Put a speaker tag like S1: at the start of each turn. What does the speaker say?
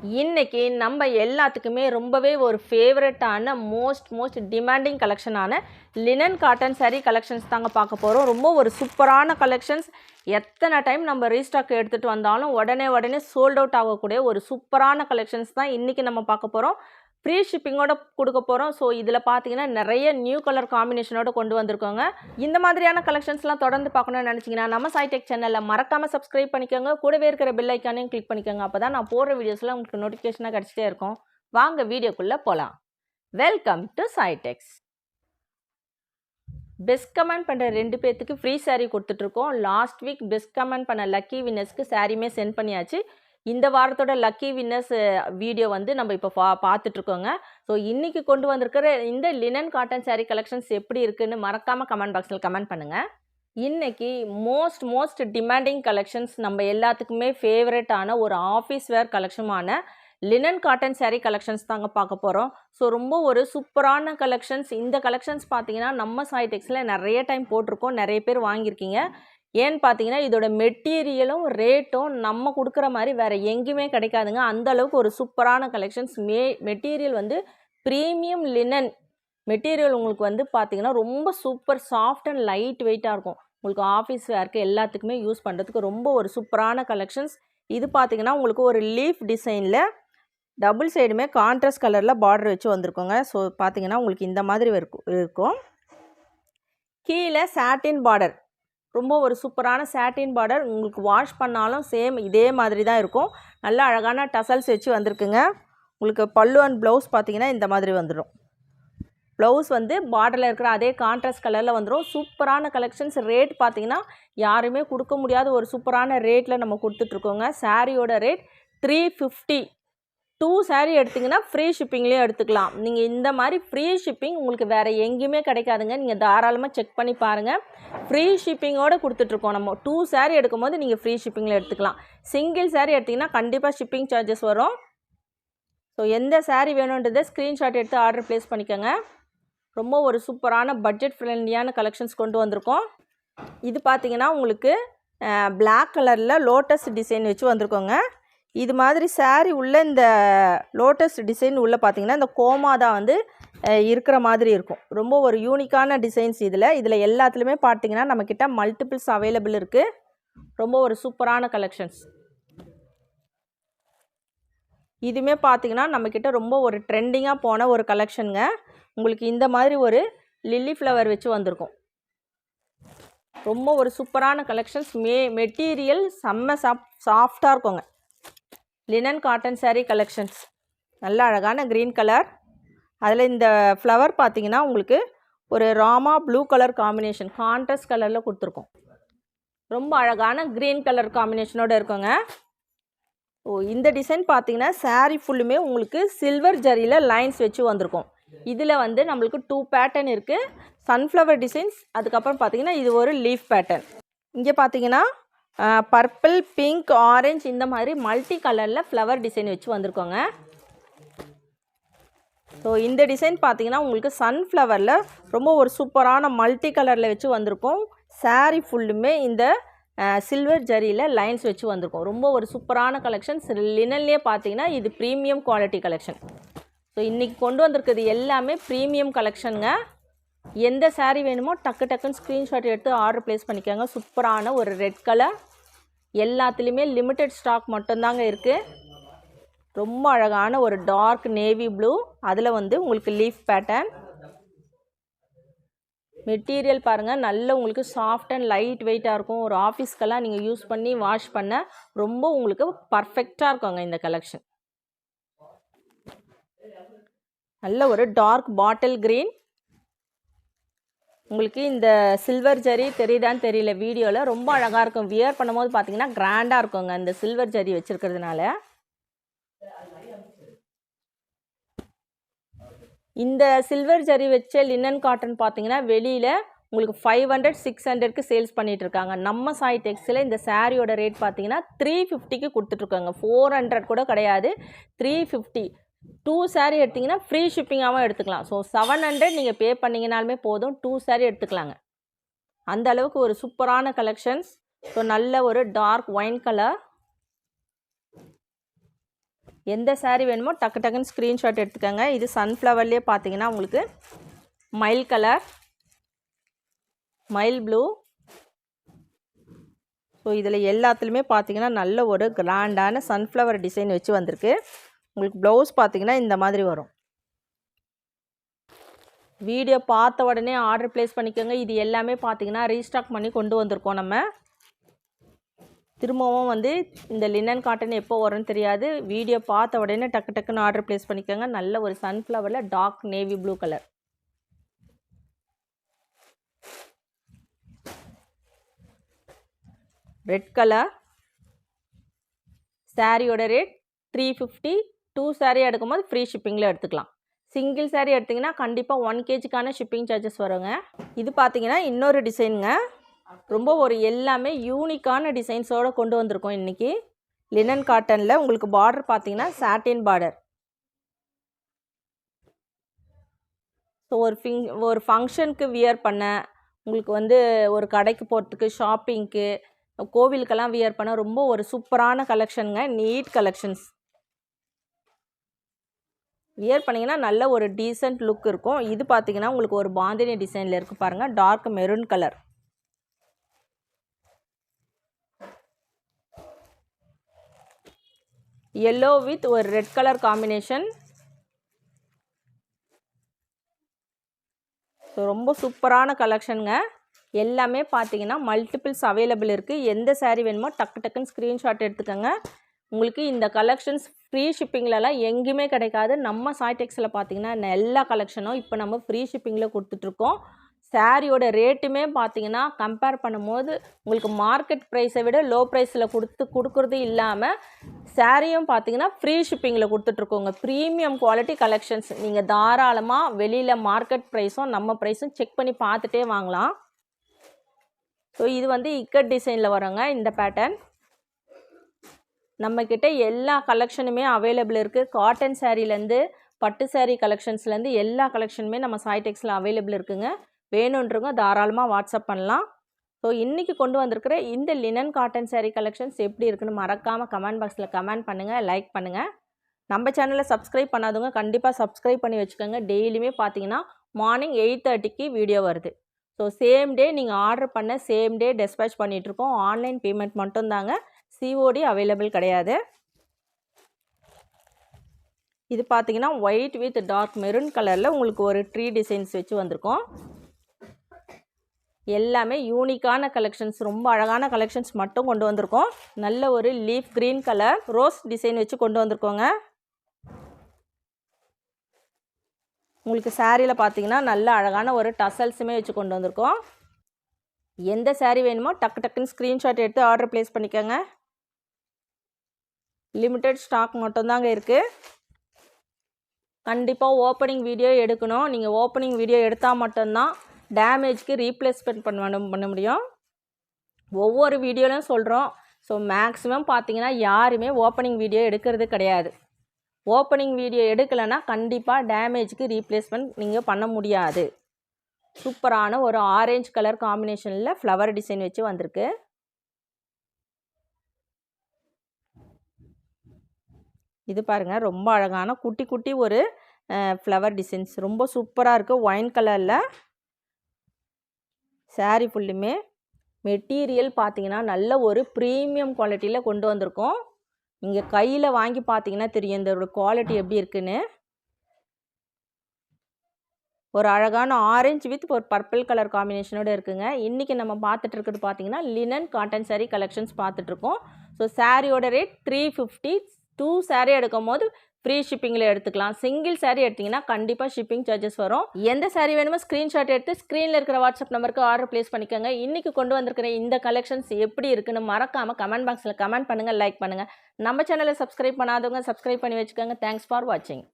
S1: இன்னைக்கு நம்ம எல்லாத்துக்குமே ரொம்பவே ஒரு ஃபேவரட்டான மோஸ்ட் மோஸ்ட் டிமாண்டிங் கலெக்ஷனான லினன் காட்டன் saree கலெக்ஷன்ஸ் தாங்க பார்க்க போகிறோம் ரொம்ப ஒரு சூப்பரான கலெக்ஷன்ஸ் எத்தனை டைம் நம்ம ரீஸ்டாக் எடுத்துகிட்டு வந்தாலும் உடனே உடனே சோல்ட் அவுட் ஆகக்கூடிய ஒரு சூப்பரான கலெக்ஷன்ஸ் தான் இன்றைக்கி நம்ம பார்க்க போகிறோம் ஃப்ரீ ஷிப்பிங்கோட கொடுக்க போகிறோம் ஸோ இதில் பார்த்தீங்கன்னா நிறைய நியூ கலர் காம்பினேஷனோட கொண்டு வந்திருக்கோங்க. இந்த மாதிரியான கலெக்ஷன்ஸ்லாம் தொடர்ந்து பார்க்கணும்னு நினச்சிங்கன்னா நம்ம சைடெக் சேனலில் மறக்காமல் சப்ஸ்கிரைப் பண்ணிக்கோங்க. கூடவே இருக்கிற பெல் ஐக்கானையும் கிளிக் பண்ணிக்கோங்க. அப்போ தான் நான் போடுற வீடியோஸ்லாம் உங்களுக்கு நோட்டிஃபிகேஷனாக கிடச்சிட்டே இருக்கும். வாங்க வீடியோக்குள்ளே போகலாம் welcome to Saitex best comment பண்ணுற ரெண்டு பேர்த்துக்கு ஃப்ரீ சாரீ கொடுத்துட்ருக்கோம் லாஸ்ட் வீக் பெஸ்ட் கமெண்ட் பண்ண லக்கி வின்னர்ஸ்க்கு சாரியுமே சென்ட் பண்ணியாச்சு. இந்த வாரத்தோட லக்கி வின்னர்ஸ் வீடியோ வந்து நம்ம இப்போ பா பார்த்துட்ருக்கோங்க. ஸோ இன்றைக்கி கொண்டு வந்திருக்கிற இந்த லினன் காட்டன் சாரீ கலெக்ஷன்ஸ் எப்படி இருக்குதுன்னு மறக்காமல் கமெண்ட் பாக்ஸில் கமெண்ட் பண்ணுங்கள் இன்றைக்கி மோஸ்ட் மோஸ்ட் டிமாண்டிங் கலெக்ஷன்ஸ் நம்ம எல்லாத்துக்குமே ஃபேவரட்டான ஒரு ஆஃபீஸ் வேர் கலெக்ஷனான லினன் காட்டன் சேரீ கலெக்ஷன்ஸ் தாங்க பார்க்க போகிறோம் ஸோ ரொம்ப ஒரு சூப்பரான கலெக்ஷன்ஸ் இந்த கலெக்ஷன்ஸ் பார்த்தீங்கன்னா நம்ம சாய்டெக்ஸில் நிறைய டைம் போட்டிருக்கோம். நிறைய பேர் வாங்கியிருக்கீங்க. ஏன்னு பார்த்தீங்கன்னா இதோட மெட்டீரியலும் ரேட்டும் நம்ம கொடுக்குற மாதிரி வேறு எங்கேயுமே கிடைக்காதுங்க. அந்த அளவுக்கு ஒரு சூப்பரான கலெக்ஷன்ஸ் மே மெட்டீரியல் வந்து ப்ரீமியம் லினன் மெட்டீரியல் உங்களுக்கு வந்து பார்த்தீங்கன்னா ரொம்ப சூப்பர் சாஃப்ட் அண்ட் லைட் வெயிட்டாக இருக்கும். உங்களுக்கு ஆஃபீஸ் வேர்க்கு எல்லாத்துக்குமே யூஸ் பண்ணுறதுக்கு ரொம்ப ஒரு சூப்பரான கலெக்ஷன்ஸ் இது பார்த்தீங்கன்னா உங்களுக்கு ஒரு லீஃப் டிசைனில் டபுள் சைடுமே கான்ட்ராஸ்ட் கலரில் பார்டர் வச்சு வந்திருக்கோங்க. ஸோ பார்த்தீங்கன்னா உங்களுக்கு இந்த மாதிரி இருக்கும் இருக்கும். கீழே சாட்டின் பார்டர் ரொம்ப ஒரு சூப்பரான சாட்டின் பார்டர் உங்களுக்கு வாஷ் பண்ணாலும் சேம் இதே மாதிரி தான் இருக்கும். நல்லா அழகான டசல்ஸ் வச்சு வந்திருக்குங்க. உங்களுக்கு பல்லு அண்ட் ப்ளவுஸ் பார்த்தீங்கன்னா இந்த மாதிரி வந்துடும் ப்ளவுஸ் வந்து பார்டரில் இருக்கிற அதே கான்ட்ராஸ்ட் கலரில் வந்துடும் சூப்பரான கலெக்ஷன்ஸ் ரேட் பார்த்தீங்கன்னா யாருமே கொடுக்க முடியாத ஒரு சூப்பரான ரேட்டில் நம்ம கொடுத்துட்ருக்கோங்க சாரியோட rate three fifty two sari எடுத்திங்கன்னா ஃப்ரீ ஷிப்பிங்லேயும் எடுத்துக்கலாம். நீங்கள் இந்த மாதிரி ஃப்ரீ ஷிப்பிங் உங்களுக்கு வேறு எங்கேயுமே கிடைக்காதுங்க. நீங்கள் தாராளமாக செக் பண்ணி பாருங்கள் ஃப்ரீ ஷிப்பிங்கோடு கொடுத்துட்ருக்கோம் நம்ம. டூ சாரீ எடுக்கும்போது நீங்கள் ஃப்ரீ ஷிப்பிங்கில் எடுத்துக்கலாம். சிங்கிள் சாரீ எடுத்திங்கன்னா கண்டிப்பாக ஷிப்பிங் சார்ஜஸ் வரும். ஸோ எந்த சாரீ வேணுன்றதை ஸ்க்ரீன்ஷாட் எடுத்து ஆர்டர் ப்ளேஸ் பண்ணிக்கோங்க. ரொம்ப ஒரு சூப்பரான பட்ஜெட் ஃப்ரெண்ட்லியான கலெக்ஷன்ஸ் கொண்டு வந்திருக்கோம். இது பார்த்தீங்கன்னா உங்களுக்கு பிளாக் கலரில் லோட்டஸ் டிசைன் வச்சு வந்திருக்கோங்க. இது மாதிரி saree உள்ள இந்த லோட்டஸ் டிசைன் உள்ளே பார்த்தீங்கன்னா இந்த கோமா தான் வந்து இருக்கிற மாதிரி இருக்கும். ரொம்ப ஒரு யூனிக்கான டிசைன்ஸ் இதில். இதில் எல்லாத்துலேயுமே பார்த்தீங்கன்னா நம்மக்கிட்ட மல்டிபிள்ஸ் அவைலபிள் இருக்குது ரொம்ப ஒரு சூப்பரான கலெக்ஷன்ஸ் இதுவுமே பார்த்திங்கன்னா நம்மக்கிட்ட ரொம்ப ஒரு ட்ரெண்டிங்காக போன ஒரு கலெக்ஷனுங்க உங்களுக்கு இந்த மாதிரி ஒரு லில்லி ஃப்ளவர் வச்சு வந்திருக்கும். ரொம்ப ஒரு சூப்பரான கலெக்ஷன்ஸ் மே மெட்டீரியல் செம்ம சாஃப் சாஃப்டாக இருக்குங்க. லினன் காட்டன் சாரீ கலெக்ஷன்ஸ் நல்ல அழகான க்ரீன் கலர் அதில் இந்த ஃப்ளவர் பார்த்தீங்கன்னா உங்களுக்கு ஒரு Rama blue colour combination contrast கலரில் கொடுத்துருக்கோம். ரொம்ப அழகான க்ரீன் கலர் காம்பினேஷனோடு இருக்குங்க. ஓ இந்த டிசைன் பார்த்தீங்கன்னா சாரீ ஃபுல்லுமே உங்களுக்கு சில்வர் ஜரியில் லைன்ஸ் வச்சு வந்திருக்கும். இதில் வந்து நம்மளுக்கு டூ பேட்டர்ன் இருக்குது சன்ஃப்ளவர் டிசைன்ஸ் அதுக்கப்புறம் பார்த்தீங்கன்னா இது ஒரு லீஃப் பேட்டர்ன் இங்கே பார்த்தீங்கன்னா பர்பிள் பிங்க் ஆரஞ்சு இந்த மாதிரி மல்டி கலரில் ஃப்ளவர் டிசைன் வச்சு வந்திருக்கோங்க. ஸோ இந்த டிசைன் பார்த்தீங்கன்னா உங்களுக்கு சன்ஃப்ளவரில் ரொம்ப ஒரு சூப்பரான மல்டி கலரில் வச்சு வந்திருக்கோம். சாரீ ஃபுல்லுமே இந்த சில்வர் ஜரியில் லைன்ஸ் வச்சு வந்திருக்கோம். ரொம்ப ஒரு சூப்பரான கலெக்ஷன் லினன்லேயே பார்த்தீங்கன்னா இது ப்ரீமியம் குவாலிட்டி கலெக்ஷன் ஸோ இன்றைக்கி கொண்டு வந்திருக்கிறது எல்லாமே ப்ரீமியம் கலெக்ஷனுங்க எந்த சாரீ வேணுமோ டக்கு டக்குன்னு ஸ்க்ரீன்ஷாட் எடுத்து ஆர்டர் ப்ளேஸ் பண்ணிக்கோங்க. சூப்பரான ஒரு ரெட் கலர் எல்லாத்துலேயுமே லிமிட்டெட் ஸ்டாக் மட்டும்தாங்க இருக்குது ரொம்ப அழகான ஒரு டார்க் நேவி ப்ளூ அதில் வந்து உங்களுக்கு லீஃப் பேட்டர்ன் மெட்டீரியல் பாருங்கள் நல்ல உங்களுக்கு சாஃப்ட் அண்ட் லைட் வெயிட்டாக இருக்கும். ஒரு ஆஃபீஸ்க்கெல்லாம் நீங்கள் யூஸ் பண்ணி வாஷ் பண்ண ரொம்ப உங்களுக்கு பர்ஃபெக்டாக இருக்குங்க இந்த கலெக்ஷன் நல்ல ஒரு டார்க் பாட்டில் க்ரீன் உங்களுக்கு இந்த சில்வர் ஜரி தெரியுதான்னு தெரியல வீடியோவில் ரொம்ப அழகாக இருக்கும். வியர் பண்ணும்போது பார்த்தீங்கன்னா கிராண்டாக இருக்குங்க இந்த சில்வர் ஜரி வச்சுருக்கிறதுனால. இந்த சில்வர் ஜரி வச்ச லின்னன் காட்டன் பார்த்தீங்கன்னா வெளியில் உங்களுக்கு ஃபைவ் ஹண்ட்ரட் சிக்ஸ் ஹண்ட்ரட்க்கு சேல்ஸ் பண்ணிகிட்ருக்காங்க நம்ம சாய் டெக்ஸில் இந்த சாரியோட ரேட் பார்த்தீங்கன்னா த்ரீ ஃபிஃப்டிக்கு கொடுத்துட்ருக்காங்க ஃபோர் ஹண்ட்ரட் கூட கிடையாது. த்ரீ ஃபிஃப்டி டூ சாரீ எடுத்திங்கன்னா ஃப்ரீ ஷிப்பிங்காகவும் எடுத்துக்கலாம். ஸோ செவன் ஹண்ட்ரட் நீங்கள் பே பண்ணிங்கனாலுமே போதும். டூ சாரீ எடுத்துக்கலாங்க. அந்த அளவுக்கு ஒரு சூப்பரான கலெக்ஷன்ஸ் ஸோ நல்ல ஒரு டார்க் ஒயின் கலர் எந்த சாரீ வேணுமோ டக்கு டக்குன்னு ஸ்க்ரீன்ஷாட் எடுத்துக்கோங்க. இது சன்ஃப்ளவர்லேயே பார்த்தீங்கன்னா உங்களுக்கு மயில் கலர் மயில் ப்ளூ ஸோ இதில் எல்லாத்துலேயுமே பார்த்தீங்கன்னா நல்ல ஒரு கிராண்டான சன்ஃப்ளவர் டிசைன் வச்சு வந்திருக்கு. உங்களுக்கு ப்ளவுஸ் பார்த்தீங்கன்னா இந்த மாதிரி வரும். வீடியோ பார்த்த உடனே ஆர்டர் ப்ளேஸ் பண்ணிக்கோங்க. இது எல்லாமே பார்த்தீங்கன்னா ரீஸ்டாக் பண்ணி கொண்டு வந்திருக்கோம் நம்ம. திரும்பவும் வந்து இந்த லினன் காட்டன் எப்போ வரும்னு தெரியாது. வீடியோ பார்த்த உடனே டக்கு டக்குன்னு ஆர்டர் ப்ளேஸ் பண்ணிக்கோங்க. நல்ல ஒரு சன்ஃப்ளவரில் dark navy blue colour red colour சாரியோட rate three fifty two sari எடுக்கும்போது ஃப்ரீ ஷிப்பிங்கில் எடுத்துக்கலாம். சிங்கிள் சாரீ எடுத்திங்கன்னா கண்டிப்பாக ஒன் கேஜிக்கான ஷிப்பிங் சார்ஜஸ் வருங்க. இது பார்த்தீங்கன்னா இன்னொரு டிசைனுங்க ரொம்ப ஒரு எல்லாமே யூனிக்கான டிசைன்ஸோடு கொண்டு வந்திருக்கோம் இன்றைக்கி லினன் காட்டனில் உங்களுக்கு பார்டர் பார்த்தீங்கன்னா சாட்டின் பார்டர் ஸோ ஒரு ஃபிங் ஒரு ஃபங்க்ஷனுக்கு வியர் பண்ண உங்களுக்கு வந்து ஒரு கடைக்கு போகிறதுக்கு ஷாப்பிங்க்கு கோவிலுக்கெல்லாம் வியர் பண்ண ரொம்ப ஒரு சூப்பரான கலெக்ஷனுங்க நீட் கலெக்ஷன்ஸ் வியர் பண்ணிங்கன்னா நல்ல ஒரு டீசெண்ட் லுக் இருக்கும். இது பார்த்தீங்கன்னா உங்களுக்கு ஒரு பாந்தினி டிசைனில் இருக்குது பாருங்கள் dark maroon colour yellow with ஒரு ரெட் கலர் காம்பினேஷன் ஸோ ரொம்ப சூப்பரான கலெக்ஷனுங்க எல்லாமே பார்த்தீங்கன்னா மல்டிபிள்ஸ் அவைலபிள் இருக்குது எந்த saree வேணுமோ டக்கு டக்குன்னு ஸ்க்ரீன்ஷாட் எடுத்துக்கோங்க. உங்களுக்கு இந்த கலெக்ஷன்ஸ் ஃப்ரீ ஷிப்பிங்லலாம் எங்கேயுமே கிடைக்காது. நம்ம சாய்டெக்ஸில் பார்த்தீங்கன்னா எல்லா கலெக்ஷனும் இப்போ நம்ம ஃப்ரீ ஷிப்பிங்கில் கொடுத்துட்ருக்கோம். சாரியோட ரேட்டுமே பார்த்தீங்கன்னா கம்பேர் பண்ணும்போது உங்களுக்கு மார்க்கெட் ப்ரைஸை விட லோ ப்ரைஸில் கொடுத்து கொடுக்குறது இல்லாமல் சாரியும் பார்த்தீங்கன்னா ஃப்ரீ ஷிப்பிங்கில் கொடுத்துட்ருக்கோங்க. ப்ரீமியம் குவாலிட்டி கலெக்ஷன்ஸ் நீங்கள் தாராளமாக வெளியில் மார்க்கெட் ப்ரைஸும் நம்ம ப்ரைஸும் செக் பண்ணி பார்த்துட்டே வாங்கலாம். ஸோ இது வந்து இக்கட் டிசைனில் வருங்க இந்த பேட்டர்ன் நம்மக்கிட்ட எல்லா கலெக்ஷனுமே அவைலபிள் இருக்குது காட்டன் சேரீலேருந்து பட்டு சேரீ கலெக்ஷன்ஸ்லேருந்து எல்லா கலெக்ஷனுமே நம்ம சாய்டெக்ஸில் அவைலபிள் இருக்குங்க. வேணுன்றவங்க தாராளமாக வாட்ஸ்அப் பண்ணலாம். ஸோ இன்றைக்கி கொண்டு வந்திருக்கிற இந்த லினன் காட்டன் சேரீ கலெக்ஷன்ஸ் எப்படி இருக்குன்னு மறக்காமல் கமெண்ட் பாக்ஸில் கமெண்ட் பண்ணுங்கள் லைக் பண்ணுங்கள் நம்ம சேனலை சப்ஸ்கிரைப் பண்ணாதவங்க கண்டிப்பாக சப்ஸ்கிரைப் பண்ணி வச்சுக்கோங்க. டெய்லியுமே பார்த்தீங்கன்னா மார்னிங் எயிட் தேர்ட்டிக்கு வீடியோ வருது. ஸோ சேம் டே நீங்கள் ஆர்டர் பண்ண சேம் டே டெஸ்பேச் பண்ணிகிட்ருக்கோம் ஆன்லைன் பேமெண்ட் மட்டும்தாங்க. சிஓடி அவைலபிள் கிடையாது. இது பார்த்தீங்கன்னா ஒயிட் வித் டார்க் மெரூன் கலரில் உங்களுக்கு ஒரு ட்ரீ டிசைன்ஸ் வச்சு வந்திருக்கோம். எல்லாமே யூனிக்கான கலெக்ஷன்ஸ் ரொம்ப அழகான கலெக்ஷன்ஸ் மட்டும் கொண்டு வந்திருக்கோம். நல்ல ஒரு leaf green colour rose design வச்சு கொண்டு வந்திருக்கோங்க. உங்களுக்கு சாரியில் பார்த்தீங்கன்னா நல்ல அழகான ஒரு டசல்ஸுமே வச்சு கொண்டு வந்திருக்கோம். எந்த சாரீ வேணுமோ டக்கு டக்குன்னு ஸ்க்ரீன்ஷாட் எடுத்து ஆர்டர் ப்ளேஸ் பண்ணிக்கோங்க. லிமிட்டட் ஸ்டாக் மட்டும்தாங்க இருக்குது கண்டிப்பாக ஓப்பனிங் வீடியோ எடுக்கணும். நீங்கள் ஓப்பனிங் வீடியோ எடுத்தால் மட்டும்தான் டேமேஜ்க்கு ரீப்ளேஸ்மெண்ட் பண்ண பண்ண முடியும். ஒவ்வொரு வீடியோலையும் சொல்கிறோம் ஸோ மேக்ஸிமம் பார்த்தீங்கன்னா யாருமே ஓப்பனிங் வீடியோ எடுக்கிறது கிடையாது. ஓப்பனிங் வீடியோ எடுக்கலைன்னா கண்டிப்பாக டேமேஜ்க்கு ரீப்ளேஸ்மெண்ட் நீங்கள் பண்ண முடியாது. சூப்பரான ஒரு ஆரேஞ்ச் கலர் காம்பினேஷனில் ஃப்ளவர் டிசைன் வச்சு வந்திருக்கு. இது பாருங்கள் ரொம்ப அழகான குட்டி குட்டி ஒரு ஃப்ளவர் டிசைன்ஸ் ரொம்ப சூப்பராக இருக்குது ஒயின் கலரில் saree ஃபுல்லுமே மெட்டீரியல் பார்த்தீங்கன்னா நல்ல ஒரு ப்ரீமியம் குவாலிட்டியில் கொண்டு வந்திருக்கோம். இங்கே கையில் வாங்கி பார்த்தீங்கன்னா தெரியும் இதோட குவாலிட்டி எப்படி இருக்குன்னு. ஒரு அழகான ஆரஞ்சு வித் ஒரு பர்பிள் கலர் காம்பினேஷனோடு இருக்குங்க. இன்றைக்கி நம்ம பார்த்துட்டு இருக்கிறது பார்த்தீங்கன்னா லினன் காட்டன் சாரீ கலெக்ஷன்ஸ் பார்த்துட்ருக்கோம் ஸோ சாரியோட rate three fifty two sari எடுக்கும் போது ஃப்ரீ ஷிப்பிங்கில் எடுத்துக்கலாம். சிங்கிள் சாரீ எடுத்திங்கன்னா கண்டிப்பாக ஷிப்பிங் சார்ஜஸ் வரும். எந்த சாரீ வேணுமோ ஸ்க்ரீன்ஷாட் எடுத்து ஸ்க்ரீனில் இருக்கிற வாட்ஸ்அப் நம்பருக்கு ஆர்டர் ப்ளேஸ் பண்ணிக்கோங்க. இன்றைக்கி கொண்டு வந்திருக்கிற இந்த கலெக்ஷன்ஸ் எப்படி இருக்குன்னு மறக்காமல் கமெண்ட் பாக்ஸில் கமெண்ட் பண்ணுங்கள் லைக் பண்ணுங்கள் நம்ம சேனலை சப்ஸ்கிரைப் பண்ணாதவங்க சப்ஸ்கிரைப் பண்ணி வச்சுக்கோங்க. தேங்க்ஸ் ஃபார் வாட்சிங்